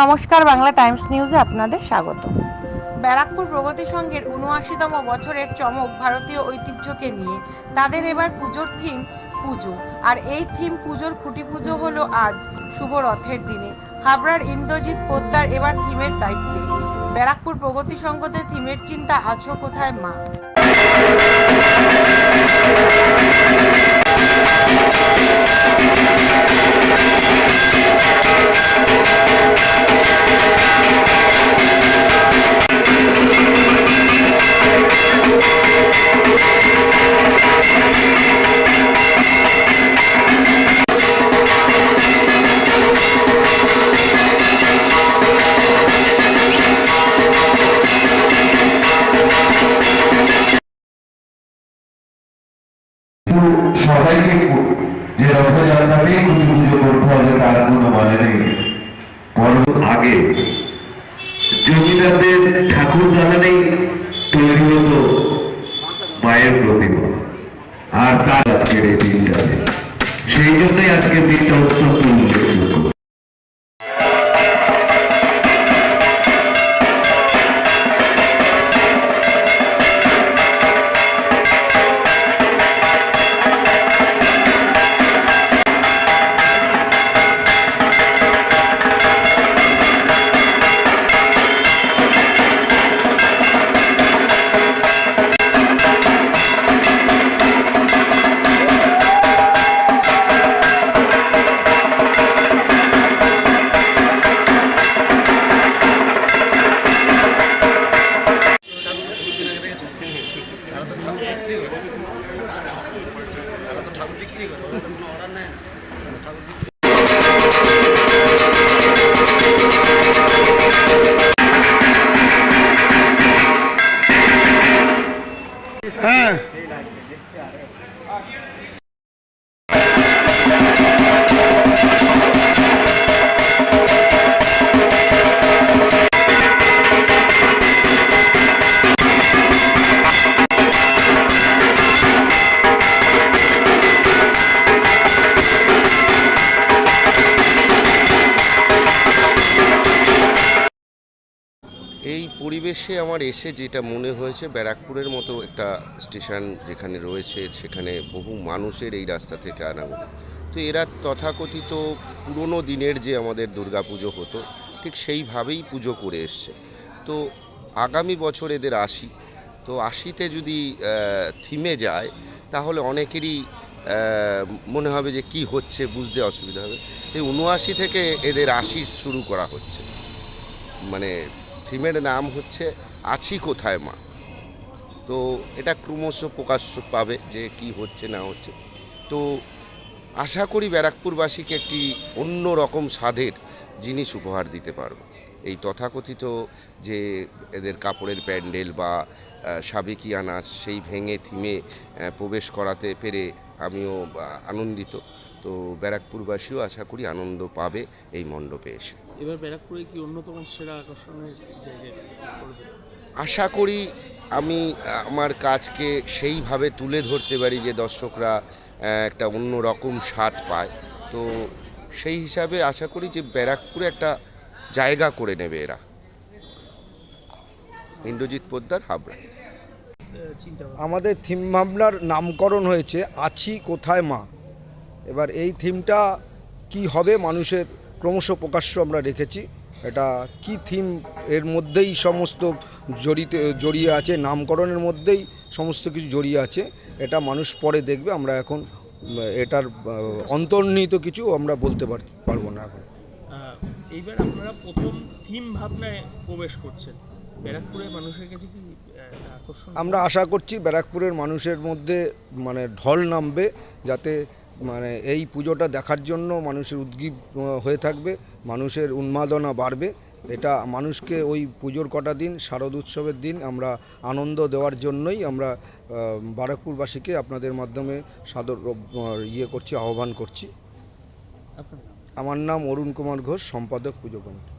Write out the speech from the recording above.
নমস্কার, বাংলা টাইমস নিউজে আপনাদের স্বাগত। ব্যারাকপুর প্রগতি সংঘের উনআশিতম বছরের চমক ভারতীয় ঐতিহ্যকে নিয়ে। তাদের এবার পুজোর থিম পুজো। আর এই থিম পুজোর খুঁটি পুজো হলো আজ, শুভ রথের দিনে। হাবড়ার ইন্দ্রজিৎ পোদ্দার এবার থিমের দায়িত্বে। ব্যারাকপুর প্রগতি সংঘতে থিমের চিন্তা আছো কোথায় মা? সবাইকে যে রথযাত্রাতেই কুটি পুজো করতে হবে, তার কোনো মানে নেই। বরং আগে জমিদারদের ঠাকুর দালানেই তৈরি হতো মায়ের প্রতিমা। আর তার আজকের এই দিনটাতে। সেই জন্যই আজকের দিনটা অত্যন্ত তারা তো ঠাকুর বিক্রি করে তারা তো ঠাকুর বিক্রি করে ওরা তো কোনো অর্ডার নেয় না ঠাকুর বিক্রি হ্যাঁ পরিবেশে আমার এসে যেটা মনে হয়েছে, ব্যারাকপুরের মতো একটা স্টেশন যেখানে রয়েছে, সেখানে বহু মানুষের এই রাস্তা থেকে আনাগোনা তো এরা তথাকথিত পুরনো দিনের যে আমাদের দুর্গাপুজো হতো, ঠিক সেইভাবেই পুজো করে এসছে। তো আগামী বছর এদের আশি। তো আশিতে যদি থিমে যায়, তাহলে অনেকেরই মনে হবে যে কি হচ্ছে, বুঝতে অসুবিধা হবে। এই উনআশি থেকে এদের আশি শুরু করা হচ্ছে। মানে থিমের নাম হচ্ছে আছি কোথায় মা? তো এটা ক্রমশ প্রকাশ পাবে যে কি হচ্ছে, না হচ্ছে। তো আশা করি ব্যারাকপুরবাসীকে একটি অন্য রকম স্বাদের জিনিস উপহার দিতে পারব। এই তথাকথিত যে এদের কাপড়ের প্যান্ডেল বা সাবেকিয়ানা সেই ভেঙে থিমে প্রবেশ করাতে পেরে আমিও আনন্দিত। তো ব্যারাকপুরবাসীও আশা করি আনন্দ পাবে এই মণ্ডপে এসে। এবার ব্যারাকপুরে কি অন্যতম সেরা আকর্ষণের জায়গা করবে? আশা করি আমি আমার কাজকে সেইভাবে তুলে ধরতে পারি যে দর্শকরা একটা অন্য রকম স্বাদ পায়। তো সেই হিসাবে আশা করি যে ব্যারাকপুরে একটা জায়গা করে নেবে এরা। ইন্দ্রজিৎ পোদ্দার হাবড়া। চিন্তা আমাদের থিম ভাবনার নামকরণ হয়েছে আছি কোথায় মা? এবার এই থিমটা কি হবে মানুষের ক্রমশ প্রকাশ্য আমরা রেখেছি এটা কি থিম? এর মধ্যেই সমস্ত জড়িত জড়িয়ে আছে নামকরণের মধ্যেই সমস্ত কিছু জড়িয়ে আছে। এটা মানুষ পরে দেখবে আমরা এখন এটার অন্তর্নিহিত কিছু আমরা বলতে পার- পারব না এখন। এইবার আপনারা প্রথম থিম ভাবনায় প্রবেশ করছেন। ব্যারাকপুরের মানুষের কাছে কি আমরা আশা করছি ব্যারাকপুরের মানুষের মধ্যে মানে ঢল নামবে যাতে মানে এই পুজোটা দেখার জন্য মানুষের উদ্গীব হয়ে থাকবে মানুষের উন্মাদনা বাড়বে। এটা মানুষকে ওই পুজোর কটা দিন শারদ উৎসবের দিন আমরা আনন্দ দেওয়ার জন্যই আমরা বারাকপুরবাসীকে আপনাদের মাধ্যমে সাদর ইয়ে করছি আহ্বান করছি। আমার নাম অরুণ কুমার ঘোষ সম্পাদক পুজো কমিটি।